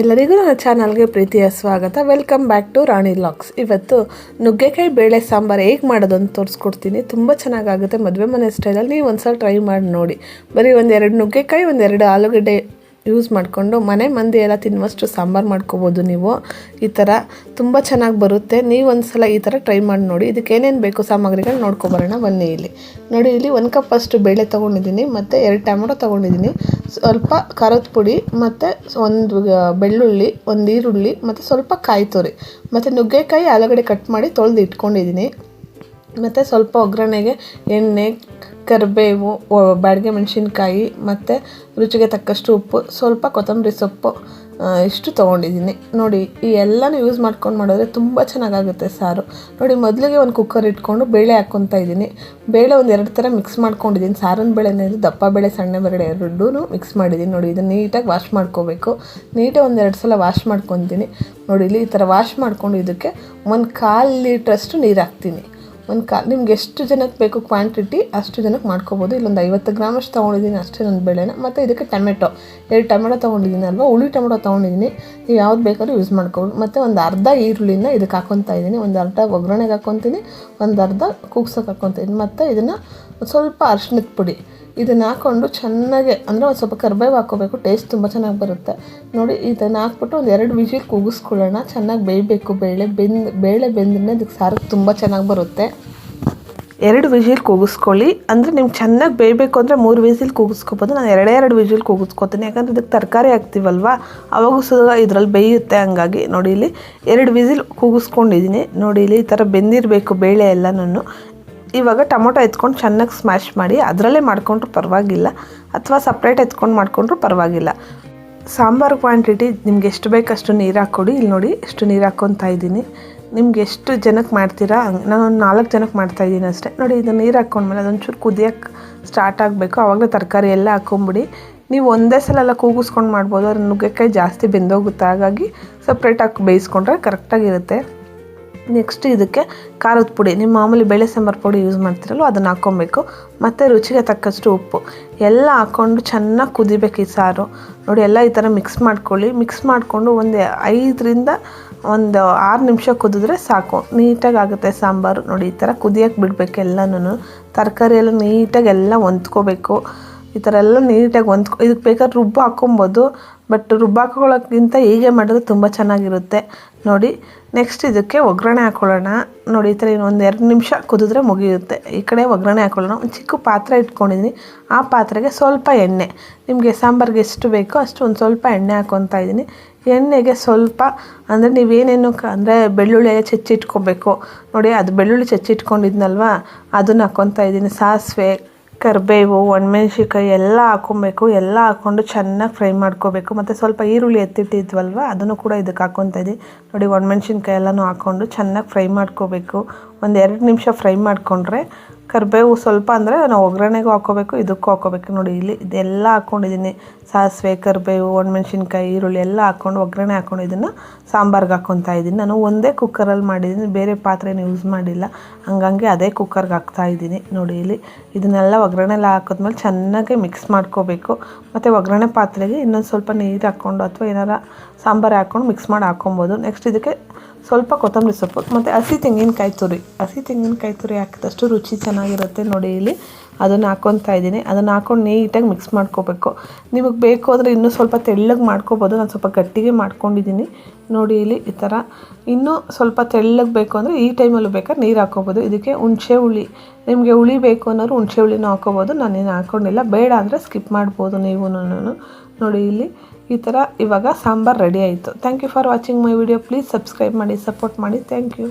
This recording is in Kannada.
ಎಲ್ಲರಿಗೂ ನನ್ನ ಚಾನಲ್ಗೆ ಪ್ರೀತಿಯ ಸ್ವಾಗತ. ವೆಲ್ಕಮ್ ಬ್ಯಾಕ್ ಟು ರಾಣಿ ಲಾಕ್ಸ್ ಇವತ್ತು ನುಗ್ಗೆಕಾಯಿ ಬೇಳೆ ಸಾಂಬಾರು ಹೇಗೆ ಮಾಡೋದು ಅಂತ ತೋರಿಸ್ಕೊಡ್ತೀನಿ. ತುಂಬ ಚೆನ್ನಾಗಾಗುತ್ತೆ. ಮದುವೆ ಮನೆ ಸ್ಟೈಲಲ್ಲಿ ನೀವು ಒಂದ್ಸಲ ಟ್ರೈ ಮಾಡಿ ನೋಡಿ. ಬರೀ ಒಂದೆರಡು ನುಗ್ಗೆಕಾಯಿ, ಒಂದೆರಡು ಆಲೂಗಡ್ಡೆ ಯೂಸ್ ಮಾಡಿಕೊಂಡು ಮನೆ ಮಂದಿ ಎಲ್ಲ ತಿನ್ನುವಷ್ಟು ಸಾಂಬಾರು ಮಾಡ್ಕೋಬೋದು ನೀವು. ಈ ಥರ ತುಂಬ ಚೆನ್ನಾಗಿ ಬರುತ್ತೆ. ನೀವು ಒಂದು ಸಲ ಈ ಥರ ಟ್ರೈ ಮಾಡಿ ನೋಡಿ. ಇದಕ್ಕೆ ಏನೇನು ಬೇಕು ಸಾಮಗ್ರಿಗಳು ನೋಡ್ಕೊಬರೋಣ ಬನ್ನಿ ಇಲ್ಲಿ. ನೋಡಿ, ಇಲ್ಲಿ ಒಂದು ಕಪ್ ಅಷ್ಟು ಬೇಳೆ ತೊಗೊಂಡಿದ್ದೀನಿ, ಮತ್ತು ಎರಡು ಟೊಮೊಟೊ ತೊಗೊಂಡಿದ್ದೀನಿ. ಸ್ವಲ್ಪ ಖಾರದ ಪುಡಿ, ಮತ್ತು ಒಂದು ಬೆಳ್ಳುಳ್ಳಿ, ಒಂದು ಈರುಳ್ಳಿ, ಮತ್ತು ಸ್ವಲ್ಪ ಕಾಯಿ ತುರಿ, ಮತ್ತು ನುಗ್ಗೆಕಾಯಿ ಆಲೂಗಡೆ ಕಟ್ ಮಾಡಿ ತೊಳೆದು ಇಟ್ಕೊಂಡಿದ್ದೀನಿ. ಮತ್ತು ಸ್ವಲ್ಪ ಒಗ್ಗರಣೆಗೆ ಎಣ್ಣೆ ಕರಿಬೇವು ಬಾಡಿಗೆ ಮೆಣಸಿನ್ಕಾಯಿ ಮತ್ತು ರುಚಿಗೆ ತಕ್ಕಷ್ಟು ಉಪ್ಪು, ಸ್ವಲ್ಪ ಕೊತ್ತಂಬರಿ ಸೊಪ್ಪು ಇಷ್ಟು ತೊಗೊಂಡಿದ್ದೀನಿ. ನೋಡಿ, ಈ ಎಲ್ಲನೂ ಯೂಸ್ ಮಾಡ್ಕೊಂಡು ಮಾಡಿದ್ರೆ ತುಂಬ ಚೆನ್ನಾಗಾಗುತ್ತೆ ಸಾರು. ನೋಡಿ, ಮೊದಲಿಗೆ ಒಂದು ಕುಕ್ಕರ್ ಇಟ್ಕೊಂಡು ಬೇಳೆ ಹಾಕ್ಕೊತಾ ಇದ್ದೀನಿ. ಬೇಳೆ ಒಂದು ಎರಡು ಥರ ಮಿಕ್ಸ್ ಮಾಡ್ಕೊಂಡಿದ್ದೀನಿ. ಸಾರಿನ ಬೇಳೆನೇ ದಪ್ಪ ಬೇಳೆ, ಸಣ್ಣ ಬೇಳೆ ಎರಡೂ ಮಿಕ್ಸ್ ಮಾಡಿದ್ದೀನಿ. ನೋಡಿ, ಇದನ್ನು ನೀಟಾಗಿ ವಾಶ್ ಮಾಡ್ಕೋಬೇಕು. ನೀಟಾಗಿ ಒಂದು ಎರಡು ಸಲ ವಾಶ್ ಮಾಡ್ಕೊತೀನಿ. ನೋಡಿ, ಇಲ್ಲಿ ಈ ಥರ ವಾಶ್ ಮಾಡ್ಕೊಂಡು ಇದಕ್ಕೆ ಒಂದು ಕಾಲು ಲೀಟ್ರಷ್ಟು ನೀರು ಹಾಕ್ತೀನಿ. ಒಂದು ಕಾ ನಿಮ್ಗೆ ಎಷ್ಟು ಜನಕ್ಕೆ ಬೇಕು ಕ್ವಾಂಟಿಟಿ ಅಷ್ಟು ಜನಕ್ಕೆ ಮಾಡ್ಕೋಬೋದು. ಇಲ್ಲೊಂದು ಐವತ್ತು ಗ್ರಾಮ್ ಅಷ್ಟು ತೊಗೊಂಡಿದ್ದೀನಿ, ಅಷ್ಟೇ ನನ್ನ ಬೆಳೆನ. ಮತ್ತು ಇದಕ್ಕೆ ಟೊಮೆಟೊ. ಎರಡು ಟೊಮೆಟೊ ತೊಗೊಂಡಿದ್ದೀನಿ ಅಲ್ವಾ? ಹುಳಿ ಟೊಮೆಟೊ ತೊಗೊಂಡಿದ್ದೀನಿ. ನೀವು ಯಾವ್ದು ಬೇಕಾದ್ರೂ ಯೂಸ್ ಮಾಡ್ಕೋಬೋದು. ಮತ್ತು ಒಂದು ಅರ್ಧ ಈರುಳ್ಳಿನ ಇದಕ್ಕೆ ಹಾಕೊತಾ ಇದ್ದೀನಿ. ಒಂದು ಅರ್ಧ ಒಗ್ಗರಣೆಗೆ ಹಾಕೊತೀನಿ, ಒಂದು ಅರ್ಧ ಕುಗ್ಸೋಕೆ ಹಾಕೊತೀನಿ. ಮತ್ತು ಇದನ್ನು ಸ್ವಲ್ಪ ಅರ್ಶಿಣದ ಪುಡಿ. ಇದನ್ನು ಹಾಕ್ಕೊಂಡು ಚೆನ್ನಾಗೆ, ಅಂದರೆ ಒಂದು ಸ್ವಲ್ಪ ಕರ್ಬೇವು ಹಾಕ್ಕೋಬೇಕು ಟೇಸ್ಟ್ ತುಂಬ ಚೆನ್ನಾಗಿ ಬರುತ್ತೆ. ನೋಡಿ, ಇದನ್ನು ಹಾಕ್ಬಿಟ್ಟು ಒಂದು ಎರಡು ವಿಜಿಲ್ ಕೂಗಿಸ್ಕೊಳ್ಳೋಣ. ಚೆನ್ನಾಗಿ ಬೇಯಬೇಕು, ಬೇಳೆ ಬೆಂದ, ಬೇಳೆ ಬೆಂದ್ರೆ ಅದಕ್ಕೆ ಸಾರು ತುಂಬ ಚೆನ್ನಾಗಿ ಬರುತ್ತೆ. ಎರಡು ವಿಜಿಲ್ ಕೂಗಿಸ್ಕೊಳ್ಳಿ. ಅಂದರೆ ನಿಮ್ಗೆ ಚೆನ್ನಾಗಿ ಬೇಯಬೇಕು ಅಂದರೆ ಮೂರು ವಿಜಿಲ್ ಕೂಗಿಸ್ಕೊಬೋದು. ನಾನು ಎರಡೇ ಎರಡು ವಿಜಿಲ್ ಕೂಗಿಸ್ಕೊತೀನಿ. ಯಾಕಂದರೆ ಇದಕ್ಕೆ ತರಕಾರಿ ಹಾಕ್ತೀವಲ್ವಾ? ಅವಾಗೂ ಸಹ ಇದರಲ್ಲಿ ಬೇಯುತ್ತೆ ಹಂಗಾಗಿ. ನೋಡಿ, ಇಲ್ಲಿ ಎರಡು ವಿಜಿಲ್ ಕೂಗಿಸ್ಕೊಂಡಿದ್ದೀನಿ. ನೋಡಿ, ಇಲ್ಲಿ ಈ ಥರ ಬೆಂದಿರಬೇಕು ಬೇಳೆ ಎಲ್ಲನೂ ಇವಾಗ ಟೊಮೊಟೊ ಎತ್ಕೊಂಡು ಚೆನ್ನಾಗಿ ಸ್ಮ್ಯಾಶ್ ಮಾಡಿ ಅದರಲ್ಲೇ ಮಾಡಿಕೊಂಡ್ರು ಪರವಾಗಿಲ್ಲ. ಅಥವಾ ಸಪ್ರೇಟ್ ಎತ್ಕೊಂಡು ಮಾಡಿಕೊಂಡ್ರೂ ಪರವಾಗಿಲ್ಲ. ಸಾಂಬಾರು ಕ್ವಾಂಟಿಟಿ ನಿಮ್ಗೆ ಎಷ್ಟು ಬೇಕಷ್ಟು ನೀರು ಹಾಕ್ಕೊಡಿ. ಇಲ್ಲಿ ನೋಡಿ ಎಷ್ಟು ನೀರು ಹಾಕ್ಕೊತಾ ಇದ್ದೀನಿ. ನಿಮ್ಗೆ ಎಷ್ಟು ಜನಕ್ಕೆ ಮಾಡ್ತೀರಾ? ನಾನು ಒಂದು ನಾಲ್ಕು ಜನಕ್ಕೆ ಮಾಡ್ತಾಯಿದ್ದೀನಿ ಅಷ್ಟೇ. ನೋಡಿ, ಇದು ನೀರು ಹಾಕ್ಕೊಂಡ್ಮೇಲೆ ಅದೊಂಚೂರು ಕುದಿಯೋಕ್ಕೆ ಸ್ಟಾರ್ಟ್ ಆಗಬೇಕು. ಆವಾಗಲೇ ತರಕಾರಿ ಎಲ್ಲ ಹಾಕ್ಕೊಂಬಿಡಿ. ನೀವು ಒಂದೇ ಸಲ ಎಲ್ಲ ಕೂಗಿಸ್ಕೊಂಡು ಮಾಡ್ಬೋದು. ಅದ್ರ ನುಗ್ಗೆಕಾಯಿ ಜಾಸ್ತಿ ಬೆಂದೋಗುತ್ತೆ. ಹಾಗಾಗಿ ಸಪ್ರೇಟಾಗಿ ಬೇಯಿಸ್ಕೊಂಡ್ರೆ ಕರೆಕ್ಟಾಗಿರುತ್ತೆ ನೆಕ್ಸ್ಟ್ ಇದಕ್ಕೆ ಖಾರದ ಪುಡಿ. ನಿಮ್ಮ ಮಾಮೂಲಿ ಬೇಳೆ ಸಾಂಬಾರು ಪುಡಿ ಯೂಸ್ ಮಾಡ್ತಿರಲ್ಲ, ಅದನ್ನು ಹಾಕ್ಕೊಬೇಕು. ಮತ್ತು ರುಚಿಗೆ ತಕ್ಕಷ್ಟು ಉಪ್ಪು. ಎಲ್ಲ ಹಾಕ್ಕೊಂಡು ಚೆನ್ನಾಗಿ ಕುದಿಬೇಕು ಈ ಸಾರು. ನೋಡಿ, ಎಲ್ಲ ಈ ಥರ ಮಿಕ್ಸ್ ಮಾಡ್ಕೊಳ್ಳಿ. ಮಿಕ್ಸ್ ಮಾಡಿಕೊಂಡು ಒಂದು ಐದರಿಂದ ಒಂದು ಆರು ನಿಮಿಷ ಕುದಿದ್ರೆ ಸಾಕು. ನೀಟಾಗಿ ಆಗುತ್ತೆ ಸಾಂಬಾರು. ನೋಡಿ, ಈ ಥರ ಕುದಿಯೋಕೆ ಬಿಡಬೇಕು ಎಲ್ಲನೂ ತರಕಾರಿ ಎಲ್ಲ ನೀಟಾಗಿ ಎಲ್ಲ ಹೊಂದ್ಕೋಬೇಕು. ಈ ಥರ ಎಲ್ಲ ನೀಟಾಗಿ ಹೊಂದ್ಕೊ, ಇದಕ್ಕೆ ಬೇಕಾದ್ರೆ ರುಬ್ಬು ಹಾಕ್ಕೊಬೋದು. ಬಟ್ ರುಬ್ಬು ಹಾಕ್ಕೊಳ್ಳೋಕ್ಕಿಂತ ಹೀಗೆ ಮಾಡಿದ್ರೆ ತುಂಬ ಚೆನ್ನಾಗಿರುತ್ತೆ. ನೋಡಿ, ನೆಕ್ಸ್ಟ್ ಇದಕ್ಕೆ ಒಗ್ಗರಣೆ ಹಾಕ್ಕೊಳ್ಳೋಣ. ನೋಡಿ, ಈ ಥರ ಒಂದು ಎರಡು ನಿಮಿಷ ಕುದಿದ್ರೆ ಮುಗಿಯುತ್ತೆ. ಈ ಕಡೆ ಒಗ್ಗರಣೆ ಹಾಕ್ಕೊಳ್ಳೋಣ. ಒಂದು ಚಿಕ್ಕ ಪಾತ್ರೆ ಇಟ್ಕೊಂಡಿದ್ದೀನಿ. ಆ ಪಾತ್ರೆಗೆ ಸ್ವಲ್ಪ ಎಣ್ಣೆ. ನಿಮಗೆ ಸಾಂಬಾರಿಗೆ ಎಷ್ಟು ಬೇಕೋ ಅಷ್ಟು ಒಂದು ಸ್ವಲ್ಪ ಎಣ್ಣೆ ಹಾಕ್ಕೊತಾ ಇದ್ದೀನಿ. ಎಣ್ಣೆಗೆ ಸ್ವಲ್ಪ, ಅಂದರೆ ನೀವೇನೇನು ಕ, ಅಂದರೆ ಬೆಳ್ಳುಳ್ಳಿ ಚಚ್ಚಿಟ್ಕೋಬೇಕು. ನೋಡಿ, ಅದು ಬೆಳ್ಳುಳ್ಳಿ ಚಚ್ಚಿಟ್ಕೊಂಡಿದ್ನಲ್ವ? ಅದನ್ನು ಹಾಕ್ಕೊತಾ ಇದ್ದೀನಿ. ಸಾಸಿವೆ ಕರಿಬೇವು, ಒಣಮೆಣ್ಸಿನ್ಕಾಯಿ ಎಲ್ಲ ಹಾಕ್ಕೊಬೇಕು. ಎಲ್ಲ ಹಾಕ್ಕೊಂಡು ಚೆನ್ನಾಗಿ ಫ್ರೈ ಮಾಡ್ಕೋಬೇಕು. ಮತ್ತು ಸ್ವಲ್ಪ ಈರುಳ್ಳಿ ಎತ್ತಿಟ್ಟಿದ್ವಲ್ವ, ಅದನ್ನು ಕೂಡ ಇದಕ್ಕೆ ಹಾಕ್ಕೊತಾ ಇದ್ದೀನಿ ನೋಡಿ, ಒಣಮೆಣ್ಸಿನ್ಕಾಯಿ ಎಲ್ಲನೂ ಹಾಕ್ಕೊಂಡು ಚೆನ್ನಾಗಿ ಫ್ರೈ ಮಾಡ್ಕೋಬೇಕು. ಒಂದು ಎರಡು ನಿಮಿಷ ಫ್ರೈ ಮಾಡಿಕೊಂಡ್ರೆ ಕರಿಬೇವು ಸ್ವಲ್ಪ ಅಂದರೆ ನಾವು ಒಗ್ಗರಣೆಗೂ ಹಾಕ್ಕೋಬೇಕು, ಇದಕ್ಕೂ ಹಾಕ್ಕೋಬೇಕು. ನೋಡಿ, ಇಲ್ಲಿ ಇದೆಲ್ಲ ಹಾಕ್ಕೊಂಡಿದ್ದೀನಿ. ಸಾಸಿವೆ, ಕರಿಬೇವು, ಒಣಮೆಣ್ಸಿನ್ಕಾಯಿ, ಈರುಳ್ಳಿ ಎಲ್ಲ ಹಾಕ್ಕೊಂಡು ಒಗ್ಗರಣೆ ಹಾಕ್ಕೊಂಡು ಇದನ್ನು ಸಾಂಬಾರ್ಗೆ ಹಾಕ್ಕೊತಾ ಇದ್ದೀನಿ. ನಾನು ಒಂದೇ ಕುಕ್ಕರಲ್ಲಿ ಮಾಡಿದ್ದೀನಿ, ಬೇರೆ ಪಾತ್ರೆನ ಯೂಸ್ ಮಾಡಿಲ್ಲ. ಹಂಗಾಗಿ ಅದೇ ಕುಕ್ಕರ್ಗೆ ಹಾಕ್ತಾ ಇದ್ದೀನಿ. ನೋಡಿ, ಇಲ್ಲಿ ಇದನ್ನೆಲ್ಲ ಒಗ್ಗರಣೆಲ್ಲ ಹಾಕಿದ್ಮೇಲೆ ಚೆನ್ನಾಗಿ ಮಿಕ್ಸ್ ಮಾಡ್ಕೋಬೇಕು. ಮತ್ತು ಒಗ್ಗರಣೆ ಪಾತ್ರೆಗೆ ಇನ್ನೊಂದು ಸ್ವಲ್ಪ ನೀರು ಹಾಕ್ಕೊಂಡು ಅಥವಾ ಏನಾರ ಸಾಂಬಾರು ಹಾಕ್ಕೊಂಡು ಮಿಕ್ಸ್ ಮಾಡಿ ಹಾಕ್ಕೊಬೋದು. ನೆಕ್ಸ್ಟ್ ಇದಕ್ಕೆ ಸ್ವಲ್ಪ ಕೊತ್ತಂಬರಿ ಸೊಪ್ಪು. ಮತ್ತು ಹಸಿ ತೆಂಗಿನಕಾಯಿ ತುರಿ. ಹಸಿ ತೆಂಗಿನಕಾಯಿ ತುರಿ ಹಾಕಿದಷ್ಟು ರುಚಿ ಚೆನ್ನಾಗಿರುತ್ತೆ ನೋಡಿ ಇಲ್ಲಿ. ಅದನ್ನು ಹಾಕ್ಕೊತಾ ಇದ್ದೀನಿ. ಅದನ್ನು ಹಾಕೊಂಡು ನೀಟಾಗಿ ಮಿಕ್ಸ್ ಮಾಡ್ಕೋಬೇಕು. ನಿಮಗೆ ಬೇಕು ಅಂದರೆ ಇನ್ನೂ ಸ್ವಲ್ಪ ತೆಳ್ಳಗೆ ಮಾಡ್ಕೋಬೋದು. ನಾನು ಸ್ವಲ್ಪ ಗಟ್ಟಿಗೆ ಮಾಡ್ಕೊಂಡಿದ್ದೀನಿ. ನೋಡಿ ಇಲ್ಲಿ ಈ ಥರ ಇನ್ನೂ ಸ್ವಲ್ಪ ತೆಳ್ಳಗೆ ಬೇಕು ಅಂದರೆ ಈ ಟೈಮಲ್ಲೂ ಬೇಕಾದ್ರೆ ನೀರು ಹಾಕ್ಕೋಬೋದು ಇದಕ್ಕೆ ಹುಣಸೆ ಹುಳಿ. ನಿಮಗೆ ಹುಳಿ ಬೇಕು ಅನ್ನೋರು ಹುಣಸೆ ಹುಳಿನೂ ಹಾಕ್ಕೋಬೋದು ನಾನೇನು ಹಾಕ್ಕೊಂಡಿಲ್ಲ ಬೇಡ ಅಂದರೆ ಸ್ಕಿಪ್ ಮಾಡ್ಬೋದು ನೀವು ನೋಡಿ ಇಲ್ಲಿ. ಈ ಥರ ಇವಾಗ ಸಾಂಬಾರು ರೆಡಿ ಆಯಿತು. Thank you for watching my video please subscribe ಮಾಡಿ ಸಪೋರ್ಟ್ ಮಾಡಿ. Thank you